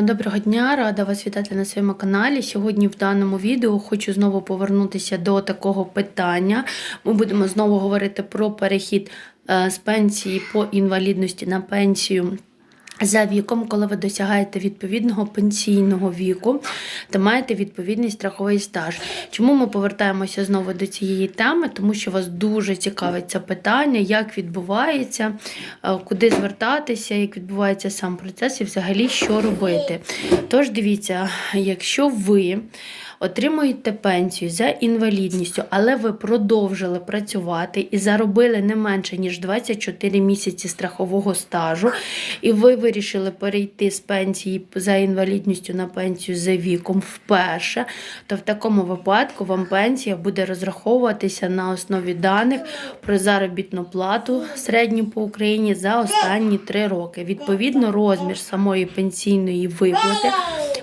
Доброго дня, рада вас вітати на своєму каналі. Сьогодні в даному відео хочу знову повернутися до такого питання. Ми будемо знову говорити про перехід е, з пенсії по інвалідності на пенсію. За віком, коли ви досягаєте відповідного пенсійного віку та маєте відповідний страховий стаж. Чому ми повертаємося знову до цієї теми? Тому що вас дуже цікавить це питання, як відбувається, е, куди звертатися, як відбувається сам процес і взагалі що робити. Тож дивіться, якщо ви отримуєте пенсію за інвалідністю, але ви продовжили працювати і заробили не менше ніж 24 місяці страхового стажу, і ви вирішили перейти з пенсії за інвалідністю на пенсію за віком вперше, то в такому випадку вам пенсія буде розраховуватися на основі даних про заробітну плату середню по Україні за останні три роки. Відповідно, розмір самої пенсійної виплати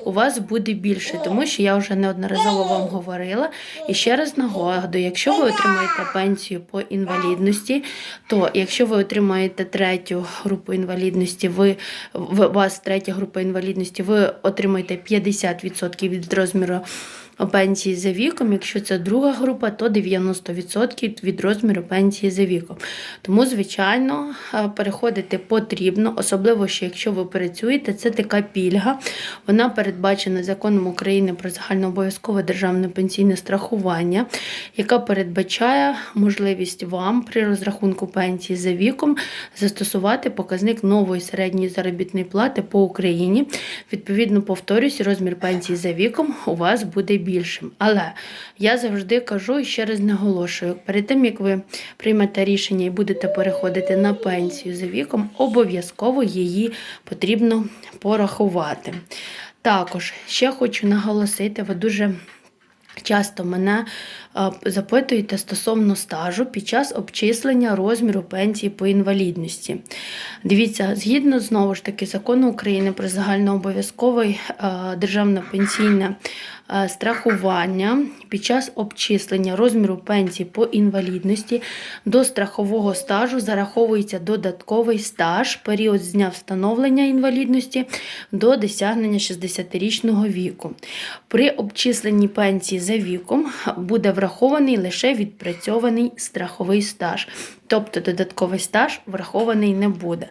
у вас буде більше, тому що я вже неодноразово вам говорила. І ще раз нагадую, якщо ви отримаєте пенсію по інвалідності, то якщо ви отримаєте третю групу інвалідності, ви у вас третя група інвалідності, ви отримаєте 50% від розміру пенсії за віком. Якщо це друга група, то 90% від розміру пенсії за віком. Тому, звичайно, е, переходити потрібно, особливо що якщо ви працюєте, це така пільга. Вона передбачена законом України про загальнообов'язкове державне пенсійне страхування, яка передбачає можливість вам при розрахунку пенсії за віком застосувати показник нової середньої заробітної плати по Україні. Відповідно, повторюсь, розмір пенсії за віком у вас буде більшим. Але я завжди кажу і ще раз наголошую: перед тим як ви приймете рішення і будете переходити на пенсію за віком, обов'язково її потрібно порахувати. Також ще хочу наголосити, ви дуже. Часто мене е, запитуєте стосовно стажу під час обчислення розміру пенсії по інвалідності. Дивіться, згідно знову ж таки закону України про загальнообов'язкове е, державне пенсійне страхування під час обчислення розміру пенсії по інвалідності до страхового стажу зараховується додатковий стаж період з дня встановлення інвалідності до досягнення 60-річного віку. При обчисленні пенсії за віком буде врахований лише відпрацьований страховий стаж, тобто додатковий стаж врахований не буде.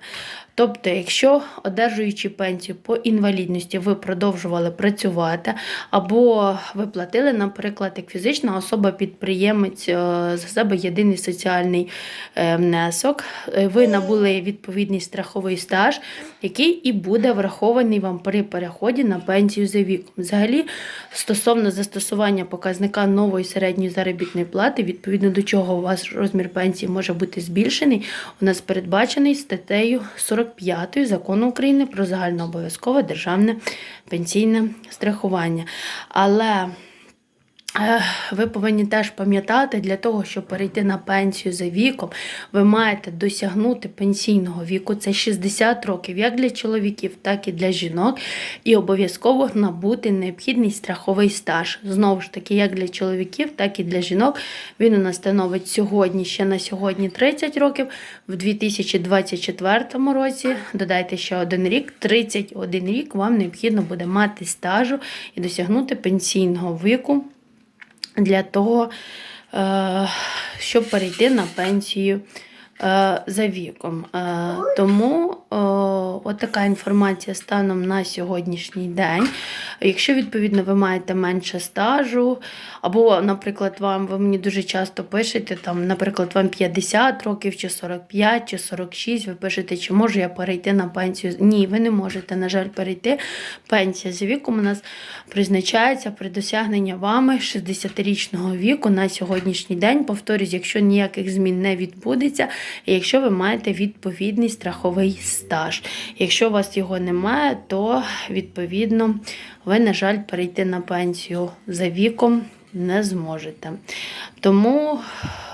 Тобто, якщо одержуючи пенсію по інвалідності, ви продовжували працювати, або ви платили, наприклад, як фізична особа-підприємець е, за себе єдиний соціальний е, внесок, е, ви набули відповідний страховий стаж, який і буде врахований вам при переході на пенсію за віком. Взагалі, стосовно застосування показника нової середньої заробітної плати, відповідно до чого у вас розмір пенсії може бути збільшений, у нас передбачений статтею 40. 45 закону України про загальнообов'язкове державне пенсійне страхування. Але ви повинні теж пам'ятати, для того, щоб перейти на пенсію за віком, ви маєте досягнути пенсійного віку, це 60 років, як для чоловіків, так і для жінок, і обов'язково набути необхідний страховий стаж. Знову ж таки, як для чоловіків, так і для жінок. Він у нас становить сьогодні, ще на сьогодні 30 років, в 2024 році, додайте ще один рік, 31 рік вам необхідно буде мати стажу і досягнути пенсійного віку для того, е, щоб перейти на пенсію е, за віком. Е, от така інформація станом на сьогоднішній день. Якщо, відповідно, ви маєте менше стажу, або, наприклад, вам ви мені дуже часто пишете, там, наприклад, вам 50 років, чи 45, чи 46, ви пишете, чи можу я перейти на пенсію. Ні, ви не можете, на жаль, перейти. Пенсія за віком у нас призначається при досягненні вами 60-річного віку на сьогоднішній день. Повторюсь, якщо ніяких змін не відбудеться, і якщо ви маєте відповідний страховий стаж. Якщо у вас його немає, то відповідно ви, на жаль, перейти на пенсію за віком не зможете. Тому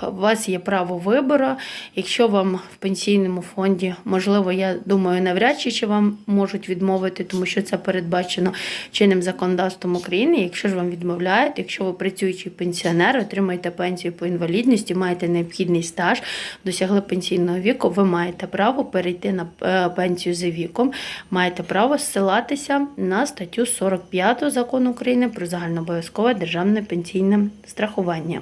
у вас є право вибору. Якщо вам в пенсійному фонді, можливо, я думаю, навряд чи чи вам можуть відмовити, тому що це передбачено чинним законодавством України. Якщо ж вам відмовляють, якщо ви працюючий пенсіонер, отримаєте пенсію по інвалідності, маєте необхідний стаж, досягли пенсійного віку, ви маєте право перейти на е, пенсію за віком, маєте право зсилатися на статтю 45 закону України про загальнообов'язкове державне пенсійне страхування.